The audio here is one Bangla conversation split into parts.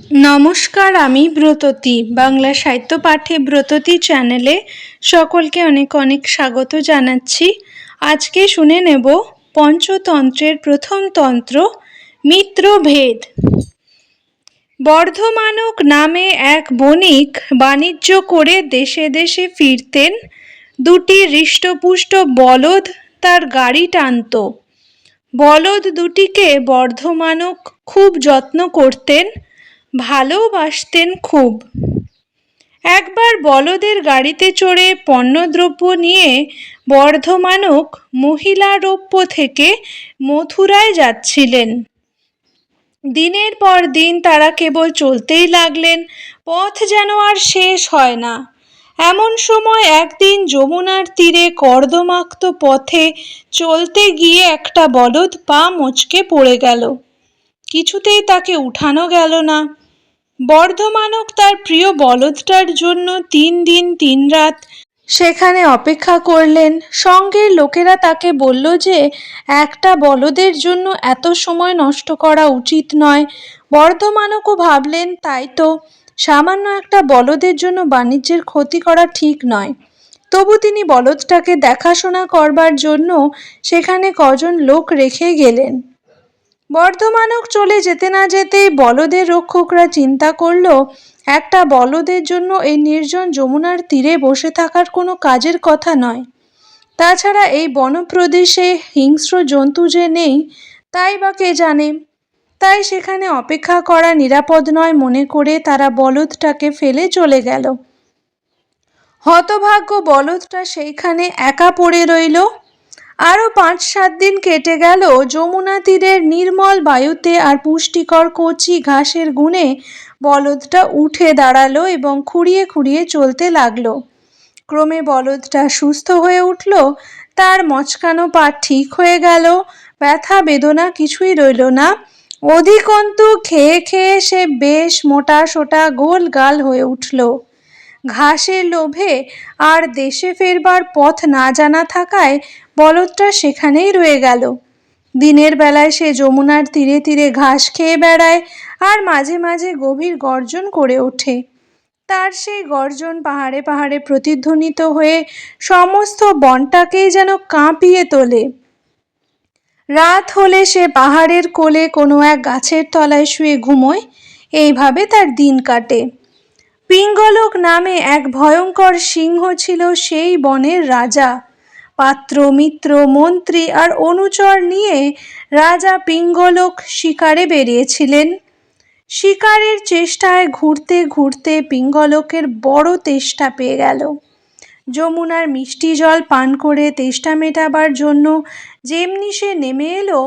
নমস্কার, আমি ব্রততী, বাংলা সাহিত্য পাঠে ব্রততী চ্যানেলে সকলকে অনেক অনেক স্বাগত জানাচ্ছি। আজকে শুনে নেব পঞ্চতন্ত্রের প্রথম তন্ত্র, মিত্রভেদ। বর্ধমানক নামে এক বণিক বাণিজ্য করে দেশে দেশে ফিরতেন। দুটি হৃষ্টপুষ্ট বলদ তার গাড়ি টানত। বলদ দুটিকে বর্ধমানক খুব যত্ন করতেন। ভালোবাসতেন খুব। একবার বলদের গাড়িতে চড়ে পণ্যদ্রব্য নিয়ে বর্ধমানক মহিলারোপ্য থেকে মথুরায় যাচ্ছিলেন। দিনের পর দিন তারা কেবল চলতেই লাগলেন, পথ যেন আর শেষ হয় না। এমন সময় একদিন যমুনার তীরে কর্দমাক্ত পথে চলতে গিয়ে একটা বলদ পা মচকে পড়ে গেল। কিছুতেই তাকে উঠানো গেল না। বর্ধমানক তার প্রিয় বলদটার জন্য তিন দিন তিন রাত সেখানে অপেক্ষা করলেন। সঙ্গের লোকেরা তাকে বলল যে, একটা বলদের জন্য এত সময় নষ্ট করা উচিত নয়। বর্ধমানকও ভাবলেন, তাই তো, সামান্য একটা বলদের জন্য বাণিজ্যের ক্ষতি করা ঠিক নয়। তবু তিনি বলদটাকে দেখাশোনা করবার জন্য সেখানে কজন লোক রেখে গেলেন। বর্ধমানক চলে যেতে না যেতেই বলদের রক্ষকরা চিন্তা করল, একটা বলদের জন্য এই নির্জন যমুনার তীরে বসে থাকার কোনো কাজের কথা নয়। তাছাড়া এই বনপ্রদেশে হিংস্র জন্তু যে নেই, তাই বা কে জানে? তাই সেখানে অপেক্ষা করা নিরাপদ নয় মনে করে তারা বলদটাকে ফেলে চলে গেল। হতভাগ্য বলদটা সেইখানে একা পড়ে রইল। আরও পাঁচ সাত দিন কেটে গেল, যমুনা তীরের নির্মল বায়ুতে আর পুষ্টিকর কচি ঘাসের গুণে বলদটা উঠে দাঁড়াল এবং খুঁড়িয়ে খুঁড়িয়ে চলতে লাগল। ক্রমে বলদটা সুস্থ হয়ে উঠল, তার মচকানো পা ঠিক হয়ে গেল, ব্যথা বেদনা কিছুই রইল না। অধিকন্তু খেয়ে খেয়ে সে বেশ মোটা সোটা গোল গাল হয়ে উঠল। ঘাসের লোভে আর দেশে ফেরবার পথ না জানা থাকায় বলদটা সেখানেই রয়ে গেল। দিনের বেলায় সে যমুনার তীরে তীরে ঘাস খেয়ে বেড়ায় আর মাঝে মাঝে গভীর গর্জন করে ওঠে। তার সেই গর্জন পাহাড়ে পাহাড়ে প্রতিধ্বনিত হয়ে সমস্ত বনটাকেই যেন কাঁপিয়ে তোলে। রাত হলে সে পাহাড়ের কোলে কোনো এক গাছের তলায় শুয়ে ঘুমোয়। এইভাবে তার দিন কাটে। পিঙ্গলক নামে এক ভয়ঙ্কর সিংহ ছিল সেই বনের রাজা। পাত্র, মিত্র, মন্ত্রী আর অনুচর নিয়ে রাজা পিঙ্গলক শিকারে বেরিয়েছিলেন। শিকারের চেষ্টায় ঘুরতে ঘুরতে পিঙ্গলকের বড় তেষ্টা পেয়ে গেল। যমুনার মিষ্টি জল পান করে তেষ্টা মেটাবার জন্য যেমনি সে নেমে এলো,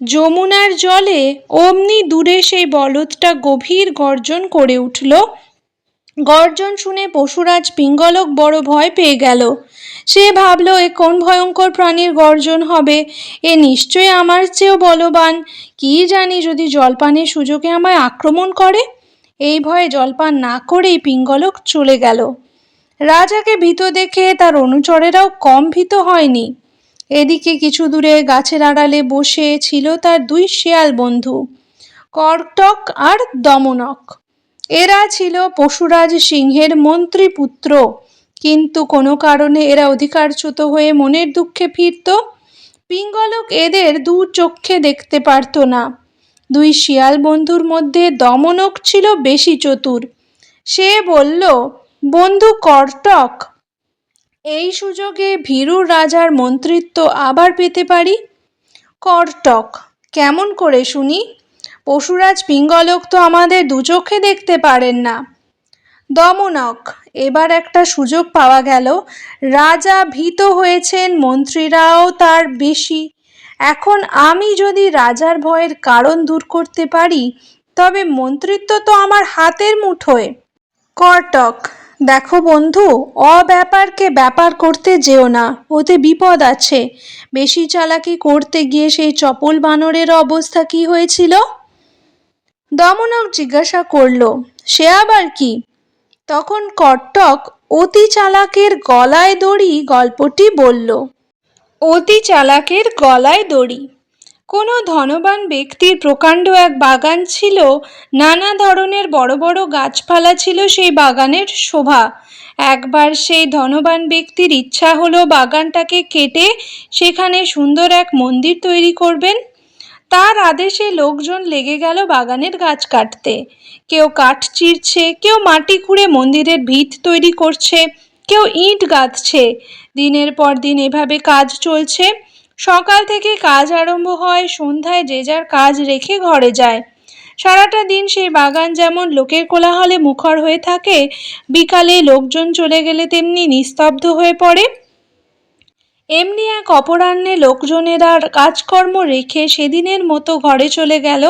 যমুনার জলে অমনি দূরে সেই বলদটা গভীর গর্জন করে উঠল গর্জন শুনে পশুরাজ পিঙ্গলক বড় ভয় পেয়ে গেল। সে ভাবল, এ কোন ভয়ঙ্কর প্রাণীর গর্জন হবে? এ নিশ্চয়ই আমার চেয়েও বলবান। কি জানি যদি জলপানের সুযোগে আমায় আক্রমণ করে? এই ভয়ে জলপান না করেই পিঙ্গলক চলে গেল। রাজাকে ভীত দেখে তার অনুচরেরাও কম ভীত হয়নি। এদিকে কিছু দূরে গাছের আড়ালে বসে ছিল তার দুই শেয়াল বন্ধু কর্টক আর দমনক। এরা ছিল পশুরাজ সিংহের মন্ত্রীপুত্র। কিন্তু কোনো কারণে এরা অধিকারচ্যুত হয়ে মনের দুঃখে ফিরত। পিঙ্গলক এদের দু চক্ষে দেখতে পারত না। দুই শিয়াল বন্ধুর মধ্যে দমনক ছিল বেশি চতুর। সে বলল, বন্ধু কর্টক এই সুযোগে ভীরুর রাজার মন্ত্রিত্ব আবার পেতে পারি? কর্টক কেমন করে শুনি? পশুরাজ পিঙ্গলক তো আমাদের দু চোখে দেখতে পারেন না। দমনক, এবার একটা সুযোগ পাওয়া গেল। রাজা ভীত হয়েছেন মন্ত্রীরাও তার বেশি। এখন আমি যদি রাজার ভয়ের কারণ দূর করতে পারি, তবে মন্ত্রিত্ব তো আমার হাতের মুঠোয়। কর্টক দেখো বন্ধু, অব্যাপারকে ব্যাপার করতে যেও না, ওতে বিপদ আছে। বেশি চালাকি করতে গিয়ে সেই চপল বানরের অবস্থা কি হয়েছিল? দমনক জিজ্ঞাসা করল, সে আবার কি? তখন কট্টক অতি চালাকের গলায় দড়ি গল্পটি বলল, অতি চালাকের গলায় দড়ি। কোনো ধনবান ব্যক্তির প্রকাণ্ড এক বাগান ছিল, নানা ধরনের বড় বড় গাছপালা ছিল সেই বাগানের শোভা। একবার সেই ধনবান ব্যক্তির ইচ্ছা হলো বাগানটাকে কেটে সেখানে সুন্দর এক মন্দির তৈরি করবেন। তার আদেশে লোকজন লেগে গেল বাগানের গাছ কাটতে। কেউ কাঠ চিরছে, কেউ মাটি খুঁড়ে মন্দিরের ভিত তৈরি করছে, কেউ ইট গাঁথছে। দিনের পর দিন এভাবে কাজ চলছে। সকাল থেকে কাজ আরম্ভ হয়, সন্ধ্যায় যে যার কাজ রেখে ঘরে যায়। সারাটা দিন সেই বাগান যেমন লোকের কোলাহলে মুখর হয়ে থাকে, বিকালে লোকজন চলে গেলে তেমনি নিস্তব্ধ হয়ে পড়ে। এমনি এক অপরাহ্নে লোকজনের আর কাজকর্ম রেখে সেদিনের মতো ঘরে চলে গেল।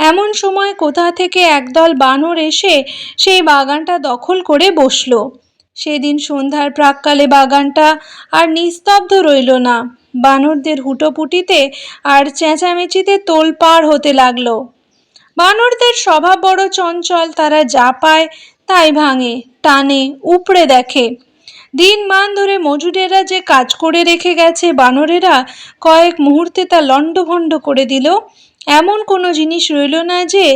এমন সময় কোথা থেকে একদল বানর এসে সেই বাগানটা দখল করে বসল। সেদিন সন্ধ্যার প্রাককালে বাগানটা আর নিস্তব্ধ রইল না। বানরদের হুটোপুটিতে আর চেঁচামেচিতে তোলপাড় হতে লাগল। বানরদের স্বভাব বড় চঞ্চল, তারা যা পায় তাই ভাঙে, টানে, উপড়ে দেখে। দিন মান ধরে মজুরেরা যে কাজ করে রেখে গেছে বানরেরা, কয়েক মুহূর্তে তা লণ্ডভণ্ড করে দিল। এমন কোনো জিনিস রইল না যে,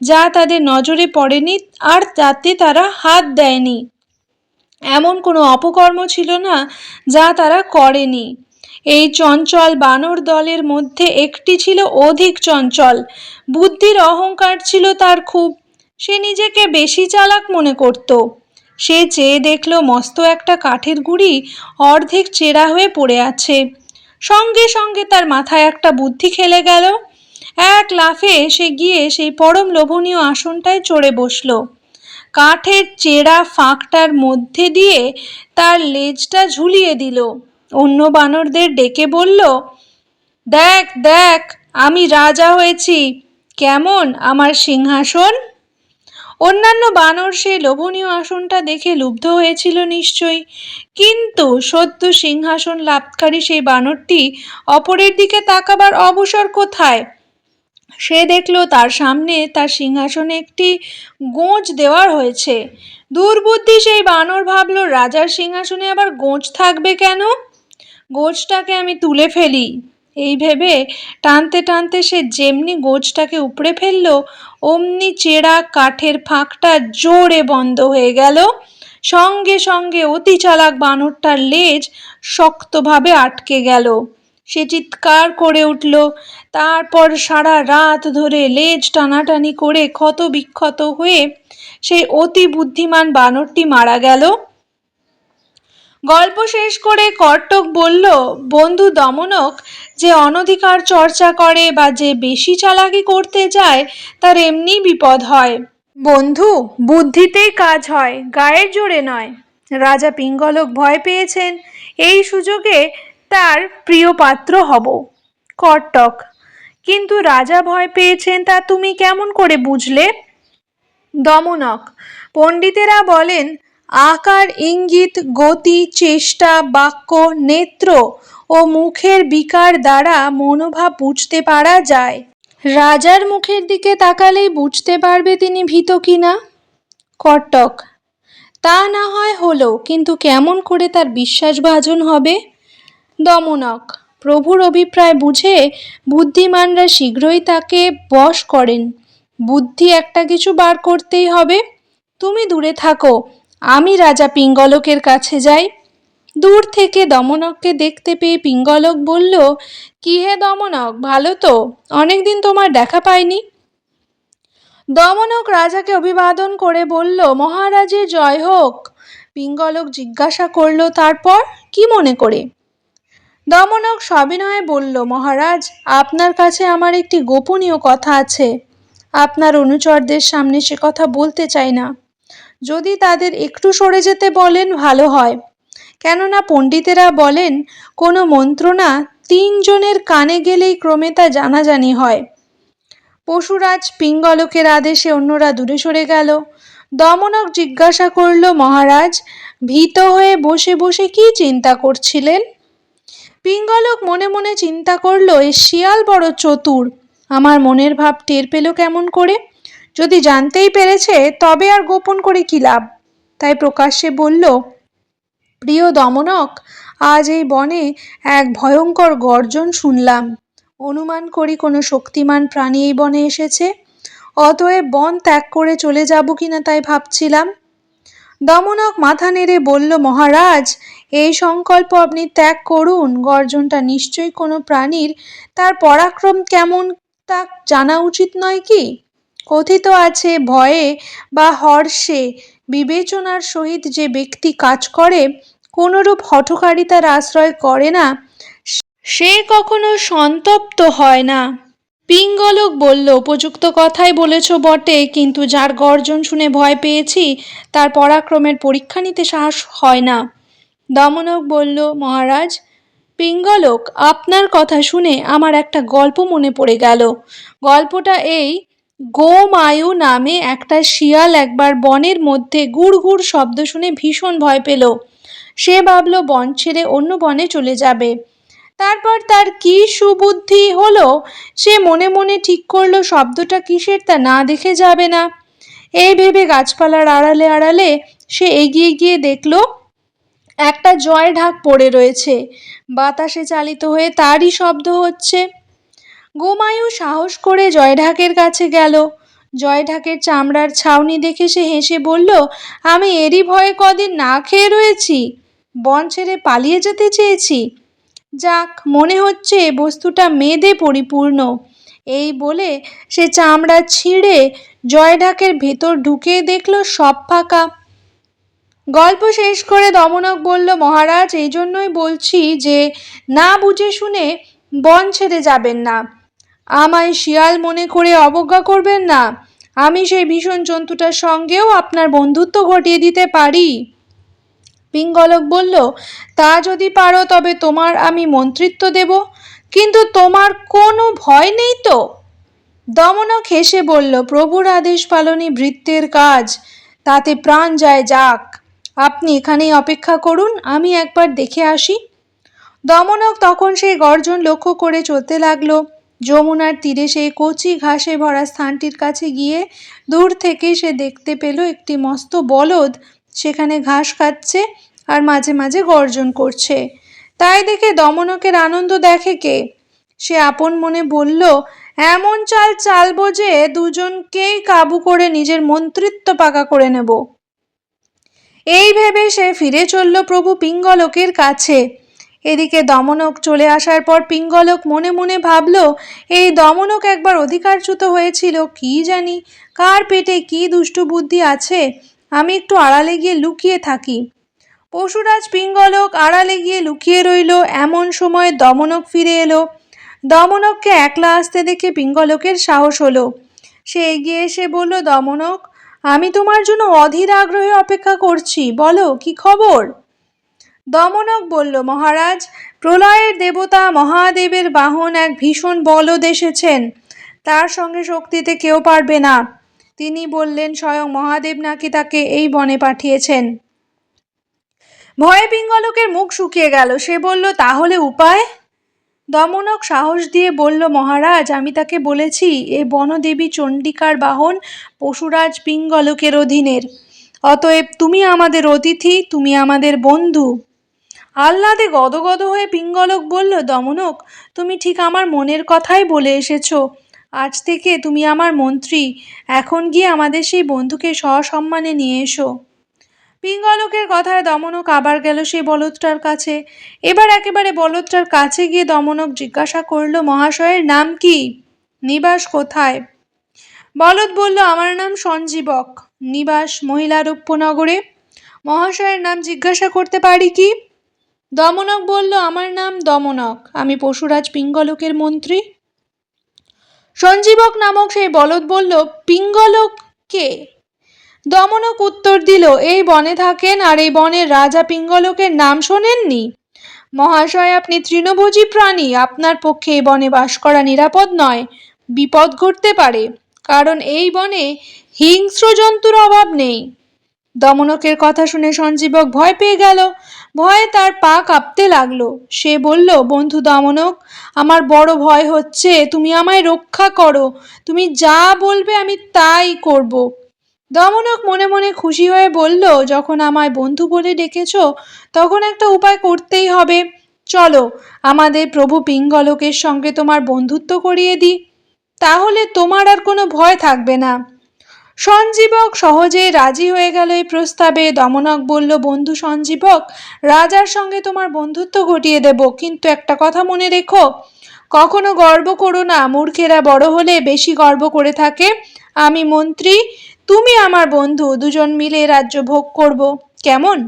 যা তাদের নজরে পড়েনি আর তাতে তারা হাত দেয়নি। এমন কোনো অপকর্ম ছিল না যা তারা করেনি। এই চঞ্চল বানর দলের মধ্যে একটি ছিল অধিক চঞ্চল। বুদ্ধির অহংকার ছিল তার খুব। সে নিজেকে বেশি চালাক মনে করত। সে চেয়ে দেখল মস্ত একটা কাঠের গুঁড়ি অর্ধেক চেরা হয়ে পড়ে আছে। সঙ্গে সঙ্গে তার মাথায় একটা বুদ্ধি খেলে গেল। এক লাফে সে গিয়ে সেই পরম লোভনীয় আসনটায় চড়ে বসল। কাঠের চেরা ফাঁকটার মধ্যে দিয়ে তার লেজটা ঝুলিয়ে দিল। অন্য বানরদের ডেকে বলল, দেখ দেখ, আমি রাজা হয়েছি। কেমন আমার সিংহাসন? অন্যান্য বানর সেই লোভনীয় আসনটা দেখে লুব্ধ হয়েছিল নিশ্চয়ই। কিন্তু সদ্য সিংহাসন লাভকারী সেই বানরটি অপরের দিকে তাকাবার অবসর কোথায়? সে দেখল তার সামনে তার সিংহাসনে একটি গোঁজ দেওয়ার হয়েছে। দুর্বুদ্ধি সেই বানর ভাবল, রাজার সিংহাসনে আবার গোঁজ থাকবে কেন? গোঁজটাকে আমি তুলে ফেলি। এই ভেবে টানতে টানতে সে যেমনি গোঁজটাকে উপড়ে ফেলল, অমনি চেরা কাঠের ফাঁকটা জোরে বন্ধ হয়ে গেল। সঙ্গে সঙ্গে অতি চালাক বানরটার লেজ শক্তভাবে আটকে গেল। সে চিৎকার করে উঠল। তারপর সারা রাত ধরে লেজ টানাটানি করে ক্ষত বিক্ষত হয়ে সেই অতি বুদ্ধিমান বানরটি মারা গেল। গল্প শেষ করে কর্তক বলল, বন্ধু দমনক, যে অনধিকার চর্চা করে বা যে বেশি চালাকি করতে যায়, তার এমনি বিপদ হয়। বন্ধু, বুদ্ধিতেই কাজ হয়, গায়ের জোরে নয়। রাজা পিঙ্গলক ভয় পেয়েছেন, এই সুযোগে তার প্রিয় পাত্র হব। কর্তক, কিন্তু রাজা ভয় পেয়েছেন তা তুমি কেমন করে বুঝলে? দমনক, পণ্ডিতেরা বলেন আকার, ইঙ্গিত, গতি, চেষ্টা, বাক্য, নেত্র ও মুখের বিকার দ্বারা মনোভাব বুঝতে পারা যায়। রাজার মুখের দিকে তাকালেই বুঝতে পারবে তিনি ভীত কিনা। কটক তা না হয় হলো কিন্তু কেমন করে তার বিশ্বাসভাজন হবে? দমনক, প্রভুর অভিপ্রায় বুঝে বুদ্ধিমানরা শীঘ্রই তাকে বশ করেন। বুদ্ধি একটা কিছু বার করতেই হবে। তুমি দূরে থাকো। আমি রাজা পিঙ্গলকের কাছে যাই। দূর থেকে দমনককে দেখতে পেয়ে পিঙ্গলক বলল, কি হে দমনক, ভালো তো? অনেকদিন তোমার দেখা পাইনি? দমনক রাজাকে অভিবাদন করে বলল, মহারাজের জয় হোক। পিঙ্গলক জিজ্ঞাসা করল, তারপর কি মনে করে? দমনক সবিনয়ে বলল, মহারাজ, আপনার কাছে আমার একটি গোপনীয় কথা আছে। আপনার অনুচরদের সামনে সে কথা বলতে চাই না। যদি তাদের একটু সরে যেতে বলেন, ভালো হয়। কেননা পণ্ডিতেরা বলেন, কোনো মন্ত্রণা তিনজনের কানে গেলেই ক্রমে তা জানাজানি হয়। পশুরাজ পিঙ্গলকের আদেশে অন্যরা দূরে সরে গেল। দমনক জিজ্ঞাসা করল, মহারাজ, ভীত হয়ে বসে বসে কি চিন্তা করছিলেন? পিঙ্গলক মনে মনে চিন্তা করল, এ শিয়াল বড় চতুর। আমার মনের ভাব টের পেল কেমন করে? যদি জানতেই পেরেছে, তবে আর গোপন করে কি লাভ? তাই প্রকাশ্যে বলল, প্রিয় দমনক, আজ এই বনে এক ভয়ঙ্কর গর্জন শুনলাম। অনুমান করি কোনো শক্তিমান প্রাণী এই বনে এসেছে। অতএব বন ত্যাগ করে চলে যাব কিনা তাই ভাবছিলাম। দমনক মাথা নেড়ে বলল, মহারাজ, এই সংকল্প আপনি ত্যাগ করুন। গর্জনটা নিশ্চয়ই কোনো প্রাণীর। তার পরাক্রম কেমন তা জানা উচিত নয় কি? কথিত আছে, ভয়ে বা হর্ষে বিবেচনার সহিত যে ব্যক্তি কাজ করে, কোনরূপ হঠকারিতার আশ্রয় করে না, সে কখনো সন্তপ্ত হয় না। পিঙ্গলক বলল, উপযুক্ত কথাই বলেছ বটে, কিন্তু যার গর্জন শুনে ভয় পেয়েছি, তার পরাক্রমের পরীক্ষা নিতে সাহস হয় না। দমনক বলল, মহারাজ, পিঙ্গলক, আপনার কথা শুনে আমার একটা গল্প মনে পড়ে গেল। গল্পটা এই গোমায়ু নামে একটা শিয়াল একবার বনের মধ্যে গুড় গুড় শব্দ শুনে ভীষণ ভয় পেল। সে ভাবল, বন ছেড়ে অন্য বনে চলে যাবে। তারপর তার কি সুবুদ্ধি হলো? সে মনে মনে ঠিক করল, শব্দটা কিসের তা না দেখে যাবে না। এই ভেবে গাছপালার আড়ালে আড়ালে সে এগিয়ে গিয়ে দেখল, একটা জয় ঢাক পড়ে রয়েছে। বাতাসে চালিত হয়ে তারই শব্দ হচ্ছে। গোমায়ু সাহস করে জয়ঢাকের কাছে গেল। জয়ঢাকের চামড়ার ছাউনি দেখে সে হেসে বলল, আমি এরই ভয়ে কদিন না খেয়ে রয়েছি। বন ছেড়ে পালিয়ে যেতে চেয়েছি। যাক, মনে হচ্ছে বস্তুটা মেদে পরিপূর্ণ। এই বলে সে চামড়া ছিঁড়ে জয়ঢাকের ভেতর ঢুকে দেখল সব ফাঁকা। গল্প শেষ করে দমনক বলল, মহারাজ, এই জন্যই বলছি যে, না বুঝে শুনে বন ছেড়ে যাবেন না। আমায় শিয়াল মনে করে অবজ্ঞা করবেন না। আমি সেই ভীষণ জন্তুটার সঙ্গেও আপনার বন্ধুত্ব ঘটিয়ে দিতে পারি। পিঙ্গলক বলল, তা যদি পারো, তবে তোমার আমি মন্ত্রিত্ব দেব। কিন্তু তোমার কোনো ভয় নেই তো? দমনক হেসে বলল, প্রভুর আদেশ পালনই বৃত্তের কাজ। তাতে প্রাণ যায় যাক। আপনি এখানেই অপেক্ষা করুন, আমি একবার দেখে আসি। দমনক তখন সেই গর্জন লক্ষ্য করে চলতে লাগল। যমুনার তীরে সেই কচি ঘাসে ভরা স্থানটির কাছে গিয়ে দূর থেকেই সে দেখতে পেল একটি মস্ত বলদ। সেখানে ঘাস খাচ্ছে আর মাঝে মাঝে গর্জন করছে। তাই দেখে দমনকের আনন্দ দেখে কে? সে আপন মনে বলল, এমন চাল চালবো যে দুজনকেই কাবু করে নিজের মন্ত্রিত্ব পাকা করে নেব। এই ভেবে সে ফিরে চলল প্রভু পিঙ্গলকের কাছে। এদিকে দমনক চলে আসার পর পিঙ্গলক মনে মনে ভাবল, এই দমনক একবার অধিকারচ্যুত হয়েছিল, কি জানি? কার পেটে কি দুষ্টু বুদ্ধি আছে? আমি একটু আড়ালে গিয়ে লুকিয়ে থাকি। পশুরাজ পিঙ্গলক আড়ালে গিয়ে লুকিয়ে রইল, এমন সময় দমনক ফিরে এলো। দমনককে একলা আসতে দেখে পিঙ্গলকের সাহস হলো। সে এগিয়ে এসে বলল, দমনক, আমি তোমার জন্য অধীর আগ্রহে অপেক্ষা করছি। বলো, কি খবর? দমনক বলল, মহারাজ, প্রলয়ের দেবতা মহাদেবের বাহন এক ভীষণ বলদ এসেছেন। তার সঙ্গে শক্তিতে কেউ পারবে না। তিনি বললেন, স্বয়ং মহাদেব নাকি তাকে এই বনে পাঠিয়েছেন। ভয়ে পিঙ্গলকের মুখ শুকিয়ে গেল। সে বলল, তাহলে উপায়? দমনক সাহস দিয়ে বলল, মহারাজ, আমি তাকে বলেছি, এ বনদেবী চণ্ডিকার বাহন পশুরাজ পিঙ্গলকের অধীনের। অতএব তুমি আমাদের অতিথি, তুমি আমাদের বন্ধু। আহ্লাদে গদগদ হয়ে পিঙ্গলক বলল, দমনক, তুমি ঠিক আমার মনের কথাই বলে এসেছ। আজ থেকে তুমি আমার মন্ত্রী। এখন গিয়ে আমাদের সেই বন্ধুকে সসম্মানে নিয়ে এসো। পিঙ্গলকের কথায় দমনক আবার গেল সেই বলদটার কাছে। এবার একেবারে বলদটার কাছে গিয়ে দমনক জিজ্ঞাসা করল, মহাশয়ের নাম কি? নিবাস কোথায়? বলদ বলল, আমার নাম সঞ্জীবক। নিবাস মহিলারূপ্যনগরে মহাশয়ের নাম জিজ্ঞাসা করতে পারি কি? দমনক বলল, আমার নাম দমনক। আমি পশুরাজ পিঙ্গলকের মন্ত্রী। সঞ্জীবক নামক সেই বলদ বলল, পিঙ্গলক কে? দমনক উত্তর দিল, এই বনে থাকেন আর এই বনের রাজা পিঙ্গলকের নাম শোনেননি? মহাশয়, আপনি তৃণভোজী প্রাণী। আপনার পক্ষে এই বনে বাস করা নিরাপদ নয়। বিপদ ঘটতে পারে, কারণ এই বনে হিংস্র জন্তুর অভাব নেই। দমনকের কথা শুনে সঞ্জীবক ভয় পেয়ে গেল। ভয়ে তার পা কাঁপতে লাগল। সে বলল, বন্ধু দমনক, আমার বড় ভয় হচ্ছে। তুমি আমায় রক্ষা করো। তুমি যা বলবে আমি তাই করব। দমনক মনে মনে খুশি হয়ে বলল, যখন আমায় বন্ধু বলে ডেকেছ, তখন একটা উপায় করতেই হবে। চলো, আমাদের প্রভু পিঙ্গলকের সঙ্গে তোমার বন্ধুত্ব করিয়ে দিই। তাহলে তোমার আর কোনো ভয় থাকবে না। সঞ্জীবক সহজেই রাজি হয়ে গেল এই প্রস্তাবে। দমনক বলল, বন্ধু সঞ্জীবক, রাজার সঙ্গে তোমার বন্ধুত্ব ঘটিয়ে দেব, কিন্তু একটা কথা মনে রেখো। কখনো গর্ব করো না, মূর্খেরা বড় হলে বেশি গর্ব করে থাকে। আমি মন্ত্রী, তুমি আমার বন্ধু, দুজন মিলে রাজ্য ভোগ করব। কেমন?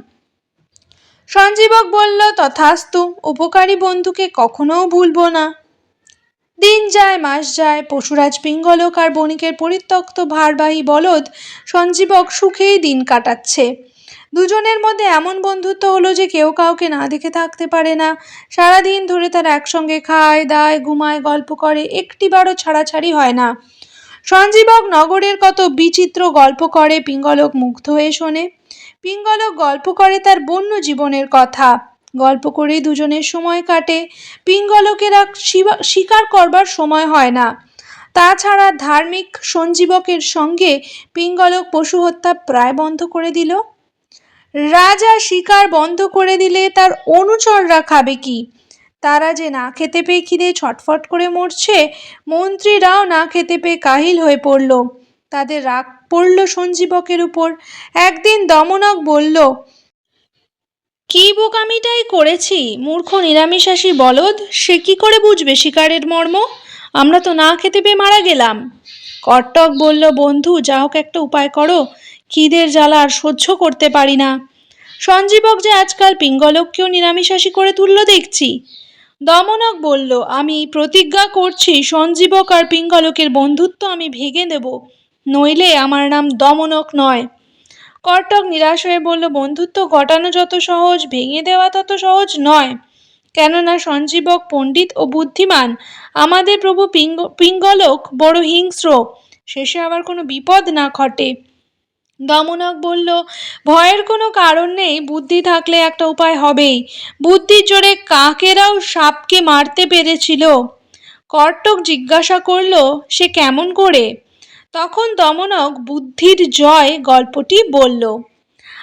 সঞ্জীবক বলল, তথাস্তু, উপকারী বন্ধুকে কখনোও ভুলবো না। দিন যায়, মাস যায়, পশুরাজ পিঙ্গলক আর বণিকের পরিত্যক্ত ভারবাহী বলদ সঞ্জীবক সুখেই দিন কাটাচ্ছে। দুজনের মধ্যে এমন বন্ধুত্ব হলো যে কেউ কাউকে না দেখে থাকতে পারে না। সারাদিন ধরে তারা একসঙ্গে খায়, দায়, ঘুমায়, গল্প করে, একটিবারও ছাড়াছাড়ি হয় না। সঞ্জীবক নগরের কত বিচিত্র গল্প করে, পিঙ্গলক মুগ্ধ হয়ে শোনে। পিঙ্গলক গল্প করে তার বন্য জীবনের কথা। গল্প করেই দুজনের সময় কাটে। পিঙ্গলকেরা শিকার করবার সময় হয় না। তাছাড়া ধার্মিক সঞ্জীবকের সঙ্গে পিঙ্গলক পশু হত্যা প্রায় বন্ধ করে দিল। রাজা শিকার বন্ধ করে দিলে তার অনুচররা খাবে কি? তারা যে না খেতে পেয়ে খিদে ছটফট করে মরছে, মন্ত্রীরাও না খেতে পেয়ে কাহিল হয়ে পড়ল। তাদের রাগ পড়ল সঞ্জীবকের উপর। একদিন দমনক বলল কি বোকামিটাই করেছি? মূর্খ নিরামিষাসী বলদ, সে কি করে বুঝবে শিকারের মর্ম? আমরা তো না খেতে পেয়ে মারা গেলাম। কট্টক বলল, বন্ধু, যা হোক একটা উপায় করো। খিদের জ্বালা আর সহ্য করতে পারি না। সঞ্জীবক যে আজকাল পিঙ্গলককেও নিরামিষাসী করে তুলল দেখছি। দমনক বলল, আমি প্রতিজ্ঞা করছি, সঞ্জীবক আর পিঙ্গলকের বন্ধুত্ব আমি ভেঙে দেব। নইলে আমার নাম দমনক নয়। কটক নিরাশ হয়ে বলল, বন্ধুত্ব ঘটানো যত সহজ, ভেঙে দেওয়া তত সহজ নয়। কেননা সঞ্জীবক পণ্ডিত ও বুদ্ধিমান, আমাদের প্রভু পিঙ্গ, পিঙ্গলক বড় হিংস্র। শেষে আবার কোনো বিপদ না ঘটে। দমনক বলল, ভয়ের কোনো কারণ নেই, বুদ্ধি থাকলে একটা উপায় হবেই। বুদ্ধির জোরে কাকেরাও সাপকে মারতে পেরেছিল। কর্টক জিজ্ঞাসা করল, সে কেমন করে? তখন দমনক বুদ্ধির জয় গল্পটি বলল।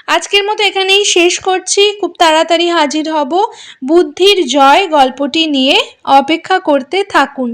আজকের মতো এখানেই শেষ করছি। খুব তাড়াতাড়ি হাজির হব। বুদ্ধির জয় গল্পটি নিয়ে অপেক্ষা করতে থাকুন।